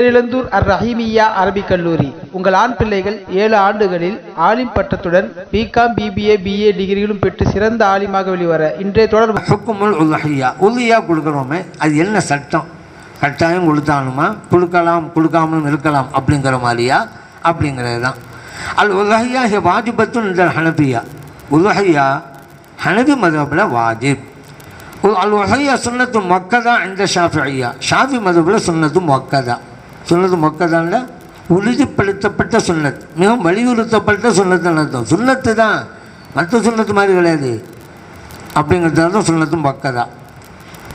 பேரிழந்தூர் அர் ரஹீமியா அரபிக் கல்லூரி. உங்கள் ஆண் பிள்ளைகள் ஏழு ஆண்டுகளில் ஆலிம் பட்டத்துடன் பிகாம் பிபிஏ பிஏ டிகிரிகளும் பெற்று சிறந்த ஆலிமாக வெளிவர இன்றைய தொடர் ஹுக்குமுல் உலஹியா உல்லியா கொடுக்குறோமே அது என்ன சட்டம்? கட்டாயம் கொடுத்தானுமா கொடுக்கலாம் கொடுக்காமலும் இருக்கலாம் அப்படிங்கிற மாதிரியா? அப்படிங்கிறது தான் அல் உலகையா ஹி வாஜிபத்துன் இந்த ஹனபியா. உலகையா ஹனபி மதபில் வாஜிப். அல் உலகையா சுன்னத்து மக்கதா இந்த ஷாஃபி ஐயா ஷாஃபி மதபில் சுன்னத்து மக்கதா. சுன்னத்து மக்கதான்ல உறுதிப்படுத்தப்பட்ட சுன்னத். மிகவும் வலியுறுத்தப்பட்ட சுன்னத்துன்னு அர்த்தம். சுன்னத்து தான். மற்ற சுன்னத்து மாதிரி கிடையாது. அப்படிங்கிறது தான் சுன்னத்தும் பக்கதா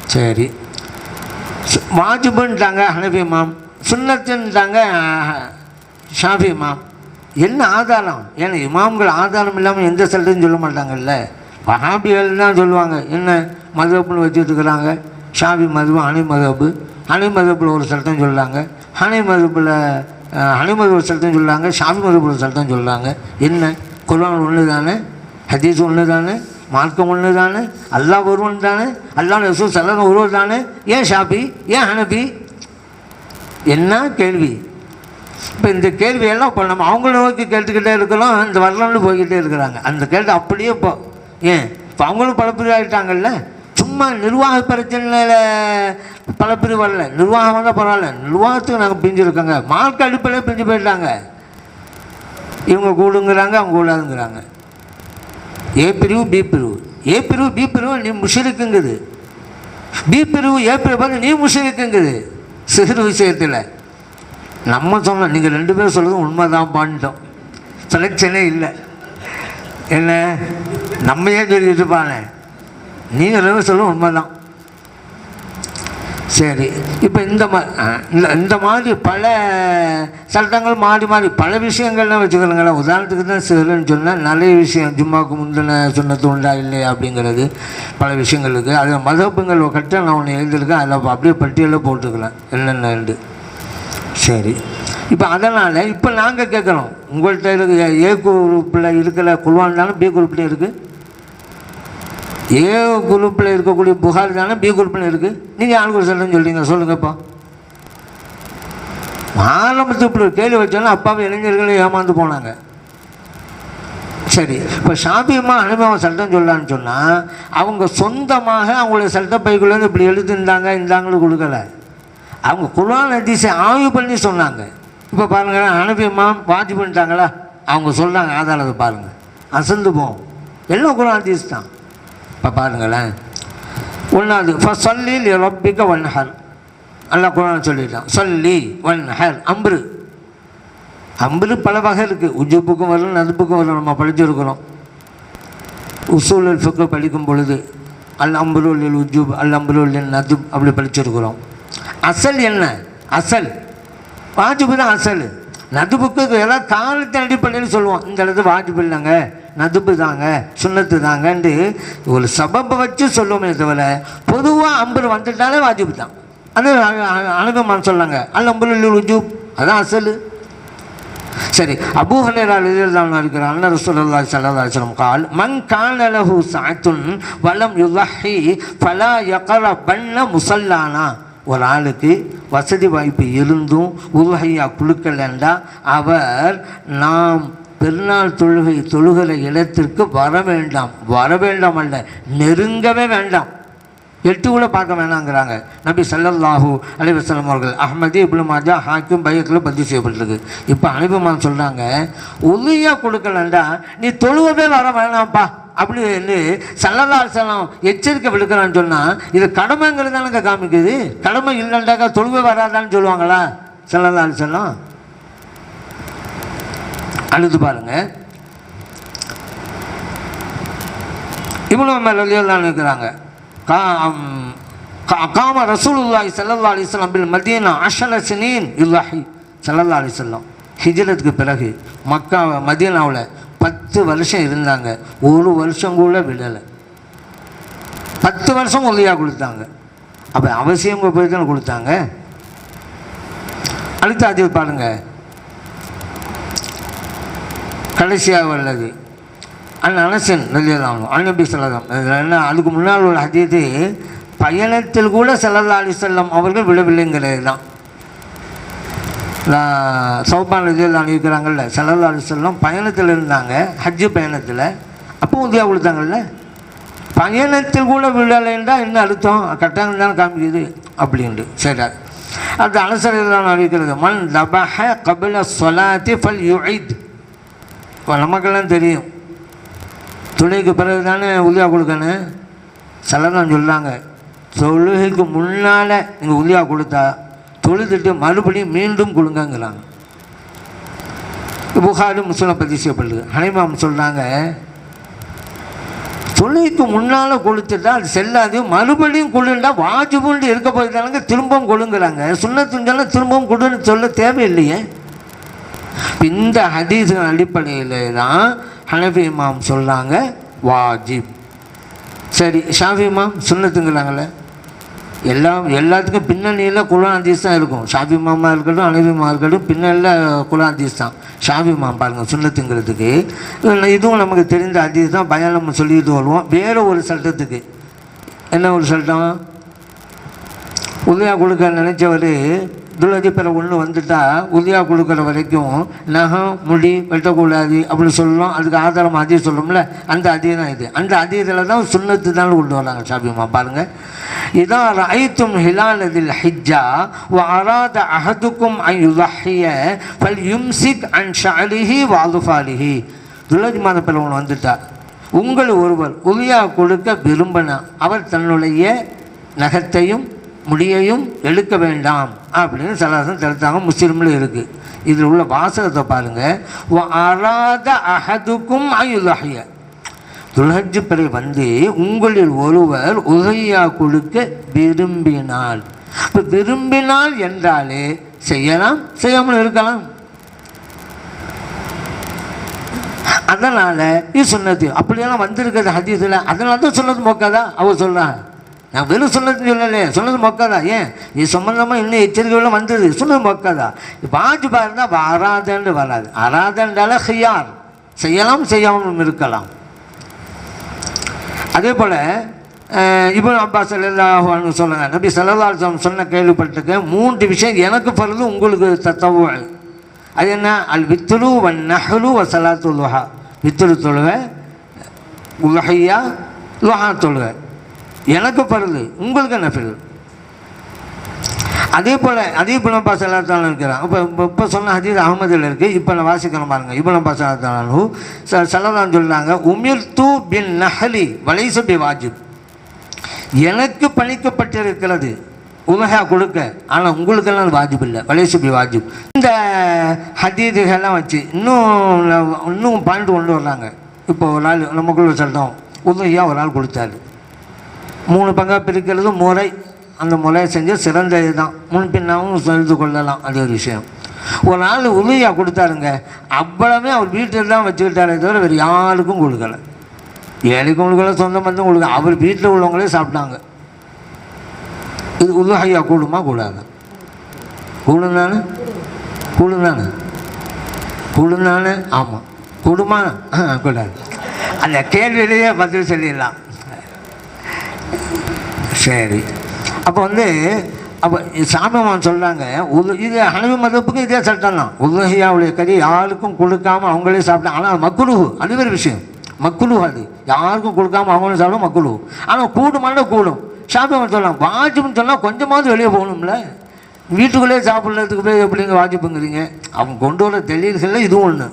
சரி. சு- வாஜிபுன்ட்டாங்க ஹனபி மாம் சுன்னத்துன்ட்டாங்க ஷாஃபி மாம் என்ன ஆதாரம்? ஏன்னா இமாம்கள் ஆதாரம் இல்லாமல் எந்த சல்லுன்னு சொல்ல மாட்டாங்கல்ல. வஹாபிகள் தான் சொல்லுவாங்க என்ன மதுவப்புன்னு வச்சுட்டு இருக்கிறாங்க. ஷாஃபி மதுபம் அணை மதப்பு அணை மதப்பில் ஒரு சட்டம் சொல்கிறாங்க ஹனை மதப்பில் ஹனை மதப்பு ஒரு சட்டம் சொல்கிறாங்க ஷாஃபி மதப்பில் ஒரு சட்டம் சொல்கிறாங்க என்ன? குரான் ஒன்று தானே ஹதீஸ் ஒன்று தானே மார்க்கம் ஒன்று தானே அல்லாஹ் ஒருவன் தானே? அல்லாஹ் ரசூல் சலன் ஒருவர் தானே? ஏன் ஷாபி? ஏன் ஹனபி? என்ன கேள்வி? இப்போ இந்த கேள்வியெல்லாம் இப்போ நம்ம அவங்கள நோக்கி கேட்டுக்கிட்டே இருக்கிறோம் இந்த வரலாறு போய்கிட்டே இருக்கிறாங்க. அந்த கேள்வி அப்படியே இப்போ ஏன்? இப்போ அவங்களும் பழப்பிரி ஆகிட்டாங்கல்ல சும்மா நிர்வாக பிரச்சனையில் பிரிவு வரல நிர்வாகம் வந்தால் பரவாயில்ல. நிர்வாகத்துக்கு நாங்கள் பிரிஞ்சுருக்கோங்க மார்க் அடிப்படையில் பிரிஞ்சு போயிட்டாங்க. இவங்க கூடுங்கிறாங்க அவங்க கூடாதுங்கிறாங்க. ஏ பிரிவு பி பிரிவு. ஏ பிரிவு பி பிரிவு நீ முஷரிக்குங்குது. பி பிரிவு ஏ பிரிவு நீ முஷரிக்குங்குது. சிறு விஷயத்தில். நம்ம சொன்னோம் நீங்கள் ரெண்டு பேரும் சொல்கிறது உண்மை தான் பண்ணிட்டோம் செலெக்ஷனே இல்லை. என்ன? நம்ம ஏன் சொல்லிட்டு இருப்பானே நீங்கள் என்ன பேரும் உண்மை தான் சரி இப்போ இந்த மா இந்த இந்த மாதிரி பல சட்டங்கள் மாறி மாறி பல விஷயங்கள்லாம் வச்சுக்கிறோங்களேன் உதாரணத்துக்கு தான் சிலன்னு சொன்னால் நிறைய விஷயம் ஜும்மாவுக்கு முந்தின சொன்னது உண்டா இல்லையா அப்படிங்கிறது பல விஷயங்கள் இருக்குது அதில் மதப்புங்கள் கட்ட நான் ஒன்று எழுதியிருக்கேன். அதில் அப்படியே பட்டியலில் போட்டுக்கலாம். என்னென்னு சரி இப்போ அதனால் இப்போ நாங்கள் கேட்குறோம் உங்கள்கிட்ட இருக்க ஏ குரூப்பில் இருக்கிற குழுவானாலும் பி குரூப்லேயும் இருக்குது ஏ குரூப்பில் இருக்கக்கூடிய புகார் தானே பி குரூப்பில் இருக்குது நீங்கள் ஆள் ஒரு சட்டம் சொல்லுங்கள் சொல்லுங்கப்பா. ஆரம்பத்து இப்படி கேள்வி வச்சாலும் அப்பாவை இளைஞர்களே ஏமாந்து போனாங்க. சரி இப்போ சாபியமாக அனுபவம் சட்டம் சொல்லலான்னு சொன்னால் அவங்க சொந்தமாக அவங்களுடைய சட்ட பைக்குள்ளேருந்து இப்படி எழுதிருந்தாங்க இந்தாங்களும் கொடுக்கல. அவங்க குரான் அதிசை ஆய்வு பண்ணி சொன்னாங்க. இப்போ பாருங்கள் அனுபவமாக பாதி பண்ணிட்டாங்களா? அவங்க சொல்கிறாங்க ஆதாரத்தை பாருங்கள் அசந்து போவோம் எல்லாம் குரான் ஹதீஸ் தான்? இப்போ பாருங்களேன். ஒன்றாவது இப்போ சொல்லி ரொப்பிக்க ஒன்ஹர் நல்லா குரான் சொல்லிட்டான் சொல்லி ஒன்ஹர் அம்பரு அம்பரு பல வகை இருக்குது உஜுப்புக்கும் வரும் நதுப்புக்கும் வரும் நம்ம படிச்சிருக்கிறோம். உசூல் ஃபிக்கு படிக்கும் பொழுது அல் அம்புருல் உஜூப் அல் அம்புருல் நதுப் அப்படி படிச்சிருக்கிறோம். அசல் என்ன? அசல். வாஜிபு தான் அசல். நதுப்புக்கு எல்லாம் காலத்தின் அடிப்படையில் சொல்லுவோம். இந்த இடத்துல வாஜிபு இல்லைங்க நதுப்பு தாங்க சுண்ணத்து தாங்கன்ட்டு ஒரு சபப்பை வச்சு சொல்லுவோமே தவிர பொதுவாக அம்பர் வந்துட்டாலே வாஜிபு தான் அது அனுபவம் சொன்னாங்க அல் அம்புருல் உஜூப் அதான் அசல் சரி அபூ ஹுரைரா ரலியல்லாஹு இருக்கிற அண்ணன் ரசூலுல்லாஹி ஸல்லல்லாஹு அலைஹி வஸல்லம் قال من كان له ساعة ولم يضحي فلا يقربن مصلانا ஒரு ஆளுக்கு வசதி வாய்ப்பு இருந்தும் உலகையா குழுக்கலண்டா அவர் நாம் பெருநாள் தொழுகை தொழுகிற இடத்திற்கு வர வேண்டாம் வர வேண்டாம் அல்ல நெருங்கவே வேண்டாம். எட்டு கூட பார்க்க வேணாங்கிறாங்க. நபி ஸல்லல்லாஹு அலிவசலம் அவர்கள் அஹமதி இப்னு மாஜா ஹாக்கிம் பையத்தில் பதிவு செய்யப்பட்டிருக்கு. இப்போ அனுபவமான் சொல்கிறாங்க உதவியாக கொடுக்கலண்டா நீ தொழுவவே வர வேணாம்ப்பா. அப்படின்னு சல்லல்லா அலிசல்லாம் எச்சரிக்கை விடுக்கிறான்னு சொன்னால் இது கடமைங்கிறது தானங்க காமிக்குது. கடமை இல்லைண்டாக்கா தொழுவே வராதான்னு சொல்லுவாங்களா? சல்லல்லா அலிசல்லாம் அழுது பாருங்கள் இவ்வளோ மேலே இருக்கிறாங்க. கா காம ரசூலுல்லாஹி ஸல்லல்லாஹு அலிஸ்லாம் வஸல்லம் பில் மதீனா அஷல சினீன் இல்லாஹி ஸல்லல்லாஹு அலிஸ்லாம் ஹிஜ்ரத்துக்கு பிறகு மக்கா மதீனாவில் பத்து வருஷம் இருந்தாங்க. ஒரு வருஷம் கூட விடலை. பத்து வருஷம் ஒல்லியாக கொடுத்தாங்க. அப்போ அவசியம் போய் தானே கொடுத்தாங்க. அடுத்த அது பாருங்கள் கடைசியாக உள்ளது அன் அனசன் ரலியல்லாஹு அன்னபி சொல்லலாம் என்ன அதுக்கு முன்னால் உள்ள ஹதீது பயணத்தில் கூட ஸல்லல்லாஹு அலி செல்லம் அவர்கள் விடவில்லைங்கிறது தான். சௌபான் இதில் அணிவிக்கிறாங்கல்ல அலி செல்லம் பயணத்தில் இருந்தாங்க ஹஜ்ஜு பயணத்தில். அப்போ உதவியாக கொடுத்தாங்கல்ல? பயணத்தில் கூட விடலைன்றா என்ன அர்த்தம்? கட்டாயம் தான் காமிக்குது அப்படின்ட்டு. சரி அது அலசரில் அறிவிக்கிறது மண் தபஹ கபில சொலாத்தி ஃபல் யுஐத். இப்போ நமக்கெல்லாம் தெரியும். துணைக்கு பிறகு தானே உதவியாக கொடுக்கணும் சிலதான் சொல்கிறாங்க தொழுகைக்கு முன்னால் நீங்கள் உதவியாக கொடுத்தா தொழுதுட்டு மறுபடியும் மீண்டும் கொடுங்கங்கிறாங்க. புகாரி முஸ்லாம் பதிவு செய்யப்படுது. ஹனிமாம் சொல்கிறாங்க தொழுகைக்கு முன்னால் கொடுத்துட்டா அது செல்லாது மறுபடியும் கொடுண்டா வாஜிபுண்டு இருக்க போயிருந்தாங்க திரும்பவும் கொடுங்குறாங்க. சுண்ணத்துஞ்சாலும் திரும்பவும் கொடுன்னு சொல்ல தேவையில்லையே. இந்த ஹதீஸின் அடிப்படையில் தான் ஹனபி இமாம் சொல்கிறாங்க வாஜிப். சரி ஷாஃபி இமாம் சுண்ணத்துங்கிறாங்களே. எல்லாம் எல்லாத்துக்கும் பின்னணியில் குலான் ஹதீஸ் தான் இருக்கும். ஷாஃபி மாமா இருக்கட்டும் ஹனஃபி மாமா இருக்கட்டும் பின்னணியில் குலான் ஹதீஸ் தான். ஷாஃபி மாம் பாருங்கள் சுண்ணத்துங்கிறதுக்கு. இதுவும் நமக்கு தெரிந்த ஹதீஸ் தான் பயம் நம்ம சொல்லிட்டு வருவோம். வேறு ஒரு சட்டத்துக்கு. என்ன ஒரு சட்டம்? உதயா கொடுக்க நினச்சவர் துலதிப்பிற ஒன்று வந்துட்டால் உதயா கொடுக்குற வரைக்கும் நகம் முடி வெட்டக்கூடாது அப்படி சொல்லணும். அதுக்கு ஆதாரம் அதிகம் சொல்லும்ல அந்த அதிகம் தான் இது. அந்த அதிகத்தில் தான் சுண்ணத்து தான் கொண்டு வராங்க சாபியமாக பாருங்கள் இதான் ஐத்தும் ஹிலானதில் ஹிஜ்ஜா வாராத அகதுக்கும் அஹதுக்கும் ஐ பல் யும்சிக் அன் ஷாலிஹி வாதுஃபாலிஹி துலதி மாத பிறவன் வந்துட்டா. உங்கள் ஒருவர் உதியா கொடுக்க விரும்பின அவர் தன்னுடைய நகத்தையும் முடியையும் எடுக்க வேண்டாம் அப்படின்னு சலாசம் தடுத்தாங்க முஸ்லீமில் இருக்குது இதில் உள்ள வாசகத்தை பாருங்கள் அராத அஹதுக்கும் அயுதஹிய துல்ஹஜ் பிறை வந்து உங்களில் ஒருவர் உதயா கொடுக்க விரும்பினால். இப்போ விரும்பினால் என்றாலே செய்யலாம் செய்யாமல் இருக்கலாம். அதனால் இது சொன்னது. அப்படியெல்லாம் வந்திருக்கிறது ஹதீஸில். அதனால தான் சொன்னது மொக்காதா? அவர் சொல்கிறான் நான் வெறும் சொன்னது சொல்லலையே சொன்னது மொக்காதா. ஏன்? இது சம்மந்தமாக இன்னும் எச்சரிக்கைலாம் வந்தது. சொன்னது மொக்காதா. பாஞ்சு இருந்தால் வராதன்னு வராது. அராதன்றால ஹியார். செய்யலாம் செய்யாமல் இருக்கலாம். அதே போல் இப்னு அப்பாஸ் அல்லாஹ் சொல்லுங்க நபி சல்லல்லாஹு சொன்ன கேள்விப்பட்டிருக்கேன். மூன்று விஷயம் எனக்கு பருது உங்களுக்கு தத்தவு அது என்ன? அல் வித்துரு வன் நஹ்லு வ சலா லுஹா. வித்துரு தொழுக உலகையா லுஹா தொழுக எனக்கு பருது உங்களுக்கு நஃபில் அதே போல் அதே இபுன் அப்பாஸ் இருக்கிறான். இப்போ இப்போ இப்போ சொன்ன ஹதீஸ் அகமதில் இருக்குது இப்போ நான் வாசிக்கிறோம் பாருங்கள் இபுன் அப்பாஸ் ச சலதான் சொல்கிறாங்க உமிர் தூ பின் நஹலி வலைசு பி வாஜிப். எனக்கு பணிக்கப்பட்டிருக்கிறது. உமஹா கொடுக்க. ஆனால் உங்களுக்கெல்லாம் அது வாஜிப் இல்லை. வலைசு பி வாஜிப். இந்த ஹதீதுகள்லாம் வச்சு இன்னும் இன்னும் பாயிண்ட் கொண்டு வர்றாங்க. இப்போ ஒரு நாள் நமக்குள்ள சொல்கிறோம் உதவியாக ஒரு ஆள் கொடுத்தாரு. மூணு பங்காக பிரிக்கிறது முறை. அந்த முறையை செஞ்சு சிறந்த இதுதான் முன்பின்னாவும் தெரிந்து கொள்ளலாம். அது ஒரு விஷயம். ஒரு நாள் உதவியாக கொடுத்தாருங்க. அவ்வளவே அவர் வீட்டில் தான் வச்சுக்கிட்டாரே தவிர வேறு யாருக்கும் கொடுக்கல. ஏழைக்கும் கொடுக்கல சொந்த பந்தம் கொடுக்கல. அவர் வீட்டில் உள்ளவங்களே சாப்பிட்டாங்க. இது உதவியா கூடுமா? கூடாது? கூடும் தானே கூடும் தானே கூடும் தானே ஆமாம் கூடுமா? ஆ, கூடாது. அந்த கேள்வியிலேயே பதில் சொல்லிடலாம். சரி. அப்போ வந்து அப்போ சாமிமான் சொல்கிறாங்க உது இது ஹனவி மதப்புக்கு இதே சட்டம் தான். உதகையாவுடைய கறி யாருக்கும் கொடுக்காம அவங்களே சாப்பிட்டாங்க ஆனால் மக்குழு அது வேறு விஷயம். மக்குழு அது. யாருக்கும் கொடுக்காம அவங்களும் சாப்பிடும் மக்குழு ஆனால் கூடுமான கூடும். சாப்பிடுவோம் சொல்லலாம் வாஜிப்னு சொன்னால் கொஞ்சமாவது வெளியே போகணும்ல. வீட்டுக்குள்ளே சாப்பிட்றதுக்கு போய் எப்படிங்க வாஜிப்புங்கிறீங்க? அவங்க கொண்டு வர தெளிவுகளில் இதுவும் ஒன்று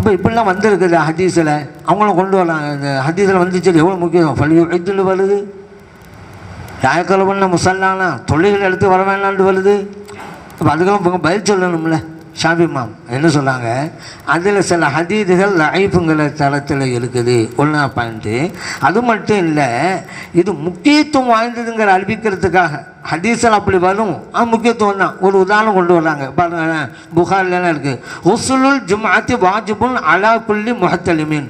அப்போ இப்படிலாம் வந்திருக்குது ஹதீஸில். அவங்களும் கொண்டு வரலாம். இந்த ஹதீஸில் வந்துச்சு எவ்வளோ முக்கியம்? பள்ளி எழுத்துல வருது ராயக்கலவண்ண முசல்லானா தொழில்கள் எடுத்து வர வேணான்ட்டு வருது. அப்போ அதுக்கெல்லாம் இப்போ பதில் சொல்லணும்ல. ஷாபிமாம் என்ன சொல்கிறாங்க அதில் சில ஹதீதுகள் லைஃபுங்கிற தளத்தில் இருக்குது. ஒன்றா பாயிண்ட்டு அது மட்டும் இல்லை இது முக்கியத்துவம் வாய்ந்ததுங்கிற அறிவிக்கிறதுக்காக ஹதீஸில் அப்படி வரும். அது முக்கியத்துவம் தான். ஒரு உதாரணம் கொண்டு வர்றாங்க பாருங்க புகார்லாம் இருக்குது உசுலுல் ஜும்ஆத்தி வாஜிபுன் அலா குல்லி முகத்தலிமீன்